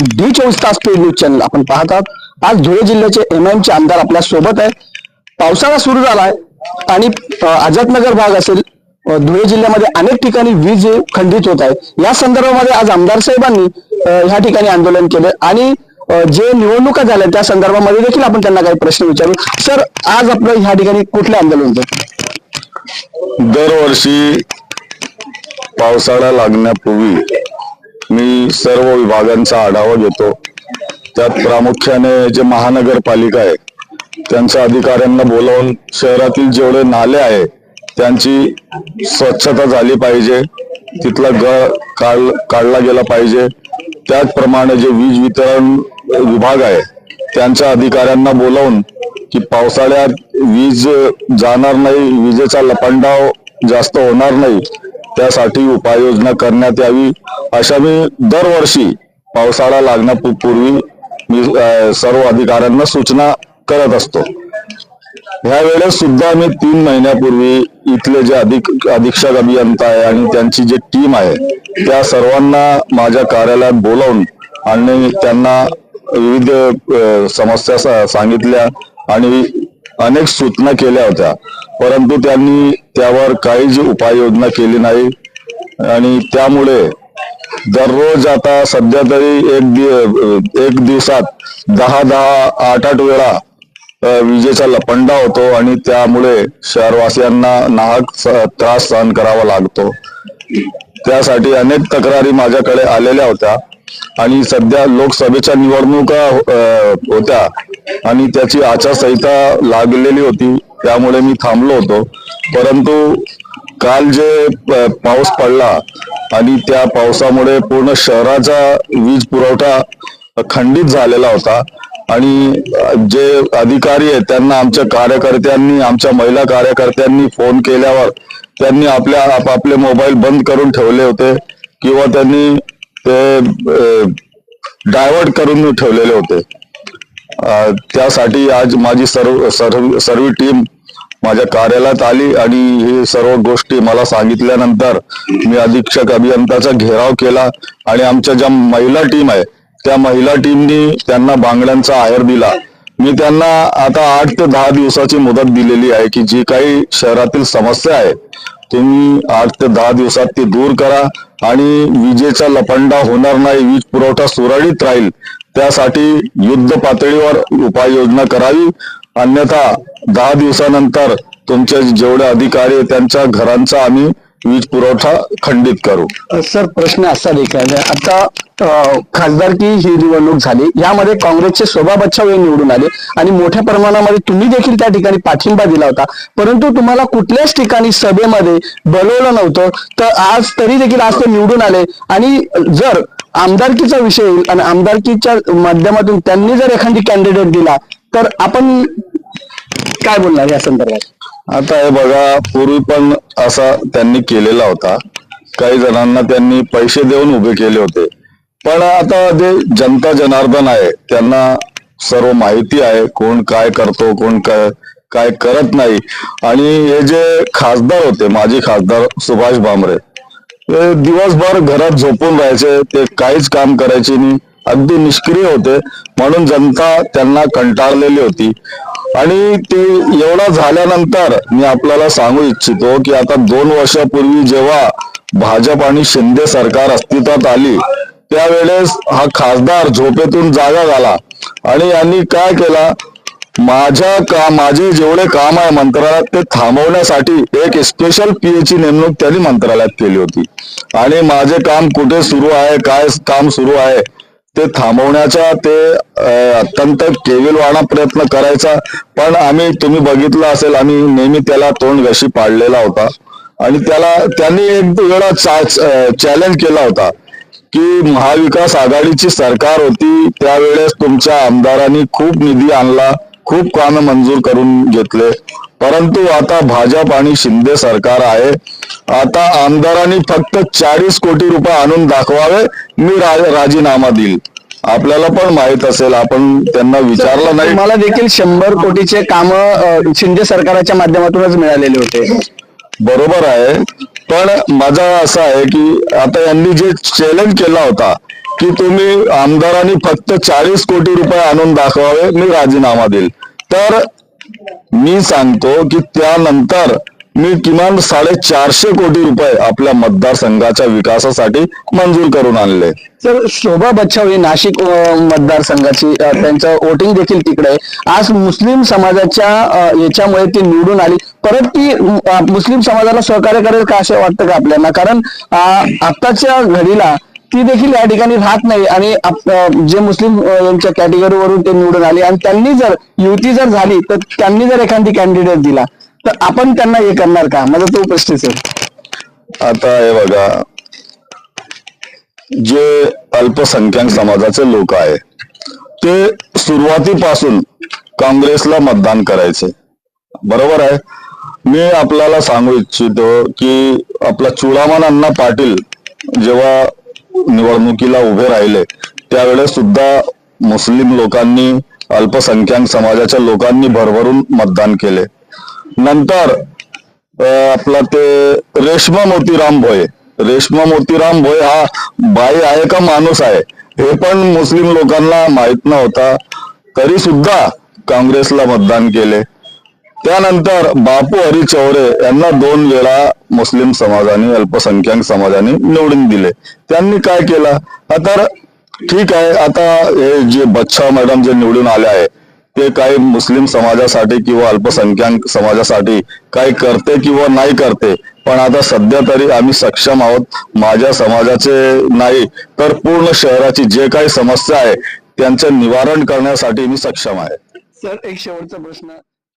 D चोवीस तास paid news channel. आपण पाहतात आज धुळे जिल्ह्याचे एम चे आमदार आपल्यासोबत आहे पावसाळा सुरू झालाय आणि आझादनगर भाग असेल धुळे जिल्ह्यामध्ये अनेक ठिकाणी वीज खंडित होत आहे. या संदर्भामध्ये आज आमदार साहेबांनी ह्या ठिकाणी आंदोलन केलं आणि जे निवडणुका झाल्या त्या संदर्भामध्ये देखील आपण त्यांना काही प्रश्न विचारू. सर आज आपलं ह्या ठिकाणी कुठलं आंदोलन होतं? दरवर्षी पावसाळा लागण्यापूर्वी मी सर्व विभागांचा आढावा घेतो. त्यात प्रामुख्याने जे महानगरपालिका आहे त्यांच्या अधिकाऱ्यांना बोलावून शहरातील जेवढे नाले आहे त्यांची स्वच्छता झाली पाहिजे. तिथला गळ काढ काढला गेला पाहिजे. त्याचप्रमाणे जे वीज वितरण विभाग आहे त्यांच्या अधिकाऱ्यांना बोलावून की पावसाळ्यात वीज जाणार नाही विजेचा लपंडाव जास्त होणार नाही त्यासाठी उपाययोजना करण्यात यावी. अशा मी दरवर्षी पावसाळा लागण्यापूर्वी मी सर्व अधिकाऱ्यांना सूचना करत असतो. ह्या वेळेस सुद्धा मी तीन महिन्यापूर्वी इथले जे अधिक अधीक्षक अभियंता आहे आणि त्यांची जी टीम आहे त्या सर्वांना माझ्या कार्यालयात बोलावून आणि त्यांना विविध समस्या सांगितल्या आणि अनेक सूचना केल्या होत्या. परंतु त्यांनी त्यावर काहीच उपाययोजना केली नाही आणि त्यामुळे दररोज आता सध्या तरी एक दि एक दिवसात दहा दहा आठ आठ वेळा विजेचा लपंडा होतो आणि त्यामुळे शहरवासियांना नाहक त्रास सहन करावा लागतो. त्यासाठी अनेक तक्रारी माझ्याकडे आलेल्या होत्या आणि सध्या लोकसभेच्या निवडणुका हो, होत्या आणि त्याची आचारसंहिता लागलेली होती त्यामुळे मी थांबलो होतो. परंतु काल जे पाऊस पडला आणि त्या पावसामुळे पूर्ण शहराचा वीज पुरवठा खंडित झालेला होता. आणि जे अधिकारी आहेत त्यांना आमच्या कार्यकर्त्यांनी आमच्या महिला कार्यकर्त्यांनी फोन केल्यावर त्यांनी आपल्या आपापले मोबाईल बंद करून ठेवले होते किंवा त्यांनी ते डायव्हर्ट करून ठेवलेले होते. त्यासाठी आज माझी सर्व सर्व सर्व टीम माझ्या कार्यालयात आली आणि हे सर्व गोष्टी मला सांगितल्यानंतर मी अधीक्षक अभियंताचा घेराव केला आणि आमच्या ज्या महिला टीम आहे त्या महिला टीमनी त्यांना बांगड्यांचा आहेर दिला. मी त्यांना आता आठ ते दहा दिवसाची मुदत दिलेली आहे की जी काही शहरातील समस्या आहे तुम्ही आठ ते दहा दिवसात ती दूर करा आणि विजेचा लपंडा होणार नाही वीज पुरवठा सुरळीत राहील त्यासाठी युद्ध पातळीवर उपाययोजना करावी. अन्यथा दहा दिवसानंतर तुमचे जेवढे अधिकारी आहेत, त्यांच्या घरांचा आम्ही वीज पुरवठा खंडित करू. सर प्रश्न असा देखायला आता खासदारकी ही निवडणूक झाली. यामध्ये काँग्रेसचे शोभा बच्छाव निवडून आले. आणि मोठ्या प्रमाणामध्ये तुम्ही देखील त्या ठिकाणी पाठिंबा दिला होता. परंतु तुम्हाला कुठल्याच ठिकाणी सभेमध्ये बोलवलं नव्हतं. तर आज तरी देखील आज ते निवडून आले. आणि जर आमदारकीचा विषय येईल आणि आमदारकीच्या माध्यमातून त्यांनी जर एखादी कॅन्डिडेट दिला तर आपण काय बोलणार या संदर्भात? आता हे बघा पूर्वी पण असा त्यांनी केलेला होता. काही जणांना त्यांनी पैसे देऊन उभे केले होते. पण आता जे जनता जनार्दन आहे त्यांना सर्व माहिती आहे कोण काय करतो कोण काय काय करत नाही. आणि हे जे खासदार होते माजी खासदार सुभाष भामरे ते दिवसभर घरात झोपून राहायचे ते काहीच काम करायचे नाही. अगदी निष्क्रिय होते म्हणून जनता त्यांना कंटाळलेली होती. आणि ते एवढा झाल्यानंतर मी आपल्याला सांगू इच्छितो की आता दोन वर्षापूर्वी जेव्हा भाजप आणि शिंदे सरकार अस्तित्वात आली त्यावेळेस हा खासदार झोपेतून जागा झाला आणि यांनी काय केला? माझ्या का माझे जेवढे काम आहे मंत्रालयात ते थांबवण्यासाठी एक स्पेशल पीएची नेमणूक त्यांनी मंत्रालयात केली होती. आणि माझे काम कुठे सुरू आहे काय काम सुरू आहे ते थांबवण्याचा ते अत्यंत केविलवाणा प्रयत्न करायचा. पण आम्ही तुम्ही बघितलं असेल आम्ही नेहमी त्याला तोंड घशी पाडलेला होता. आणि त्याला त्यांनी एक वेळा चॅलेंज केला होता की महाविकास आघाडीची सरकार होती त्यावेळेस तुमच्या आमदारांनी खूप निधी आणला खूप कामं मंजूर करून घेतले. परंतु आता भाजप आणि शिंदे सरकार आहे. आता आमदारांनी फक्त चाळीस कोटी रुपये आणून दाखवावे मी राजीनामा देईल. आपल्याला पण माहीत असेल आपण त्यांना विचारलं नाही. मला देखील शंभर कोटीचे काम शिंदे सरकारच्या माध्यमातूनच मिळालेले होते. बरोबर आहे. पण माझा असं आहे की आता यांनी जे चॅलेंज केला होता की तुम्ही आमदारांनी फक्त चाळीस कोटी रुपये आणून दाखवावे मी राजीनामा देईल. तर मी सांगतो की त्यानंतर मी किमान साडेचारशे कोटी रुपये आपल्या मतदारसंघाच्या विकासासाठी मंजूर करून आणले. सर शोभा बच्छाव हे नाशिक मतदारसंघाची त्यांचं वोटिंग देखील तिकडे आहे. आज मुस्लिम समाजाच्या याच्यामुळे ती निवडून आली. परत ती मुस्लिम समाजाला सहकार्य करेल का असं वाटतं का आपल्याला? कारण आताच्या आत्ताच्या घडीला ती देखील या ठिकाणी राहत नाही. आणि जे मुस्लिम यांच्या कॅटेगरीवरून ते निवडून आले. आणि त्यांनी जर युती जर झाली तर त्यांनी जर एखादी कॅन्डिडेट दिला तर आपण त्यांना हे करणार का? माझा तो प्रश्न आहे, सर आता हे बघा. जे अल्पसंख्याक समाजाचे लोक आहे ते सुरुवातीपासून काँग्रेसला मतदान करायचे. बरोबर आहे? मी आपल्याला सांगू इच्छितो की आपला चुडामान अण्णा पाटील जेव्हा निवडणुकीला उभे राहिले. त्यावेळेस सुद्धा मुस्लिम लोकांनी अल्पसंख्याक समाजाच्या लोकांनी भरभरून मतदान केले. नंतर आपला ते रेश्मा मोतीराम भोये. रेश्मा मोतीराम भोये हा बाई आहे का माणूस आहे? हे पण मुस्लिम लोकांना माहीत नव्हता. तरी सुद्धा काँग्रेसला मतदान केले. त्यानंतर बापू हरी चौरे यांना दोन वेळा मुस्लिम समाजाने अल्पसंख्याक समाजाने निवडून दिले. त्यांनी काय केलं? आता ठीक आहे आता हे जे बच्छा मॅडम जे निवडून आले आहे ते काही मुस्लिम समाजासाठी किंवा अल्पसंख्याक समाजासाठी काही करते किंवा नाही करते पण आता सध्या तरी आम्ही सक्षम आहोत. माझ्या समाजाचे नाही तर पूर्ण शहराची जे काही समस्या आहे त्यांचं निवारण करण्यासाठी मी सक्षम आहे. सर एक शेवटचा प्रश्न.